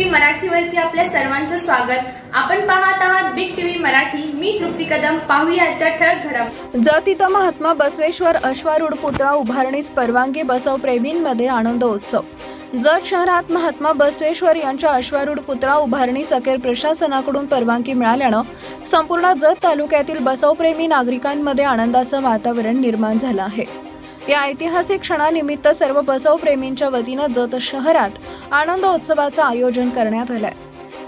मराठीवरती आपल्या सर्वांचं स्वागत. आपण पाहत आहात बिग टीव्ही मराठी. मी तृप्ती कदम. पाहूया आजच्या ठळक घडम जत इथं महात्मा बसवेश्वर अश्वारूढ पुतळा उभारणीस परवानगी बसव प्रेमींमध्ये आनंदोत्सव. जत शहरात महात्मा बसवेश्वर यांच्या अश्वारूढ पुतळा उभारणीस अखेर प्रशासनाकडून परवानगी मिळाल्यानं संपूर्ण जत तालुक्यातील बसवप्रेमी नागरिकांमध्ये आनंदाचं वातावरण निर्माण झालं आहे. या ऐतिहासिक क्षणानिमित्त सर्व बसवप्रेमींच्या वतीनं जत शहरात आनंद उत्सवाचं आयोजन करण्यात आलंय.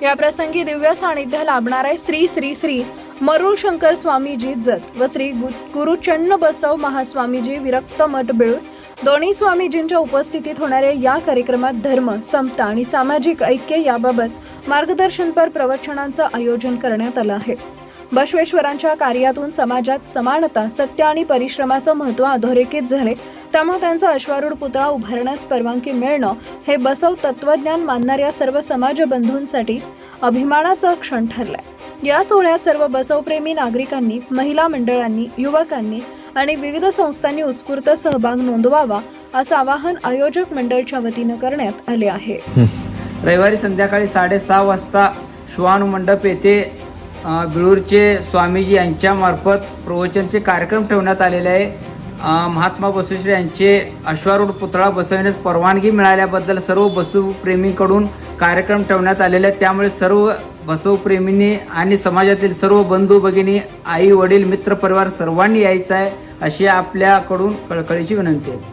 या प्रसंगी दिव्य सानिध्य लाभणार आहे श्री श्री श्री मरुळ शंकर स्वामीजी जत व श्री गु- गुरुचन्न बसव महास्वामीजी विरक्त मठ बिळूर दोन्ही स्वामीजींच्या उपस्थितीत होणाऱ्या या कार्यक्रमात धर्म समता आणि सामाजिक ऐक्य याबाबत मार्गदर्शनपर प्रवचनांचं आयोजन करण्यात आलं आहे. बसवेश्वरांच्या कार्यातून समाजात समानता सत्य आणि परिश्रमाचं महत्त्व अधोरेखित झाले. त्यामुळे त्यांचा अश्वारूढ पुतळा उभारण्यास परवानगी मिळणं हे बसव तत्वज्ञान मानणाऱ्या सर्व समाज बंधूंसाठी अभिमानाचा क्षण ठरलाय. या सोहळ्यात सर्व बसवप्रेमी नागरिकांनी महिला मंडळांनी युवकांनी आणि विविध संस्थांनी उत्स्फूर्त सहभाग नोंदवावा असं आवाहन आयोजक मंडळच्या वतीनं करण्यात आले आहे. रविवारी संध्याकाळी साडेसहा वाजता श्वान मंडप येथे बिळूरचे स्वामीजी यांच्यामार्फत प्रवचनचे कार्यक्रम ठेवण्यात आलेले आहे. महात्मा बसवेश्वर यांचे अश्वारूढ पुतळा बसवण्यास परवानगी मिळाल्याबद्दल सर्व बसवप्रेमींकडून कार्यक्रम ठेवण्यात आलेले आहेत. त्यामुळे सर्व बसवप्रेमींनी आणि समाजातील सर्व बंधू भगिनी आई वडील मित्रपरिवार सर्वांनी यायचं आहे अशी आपल्याकडून कळकळीची विनंती आहे.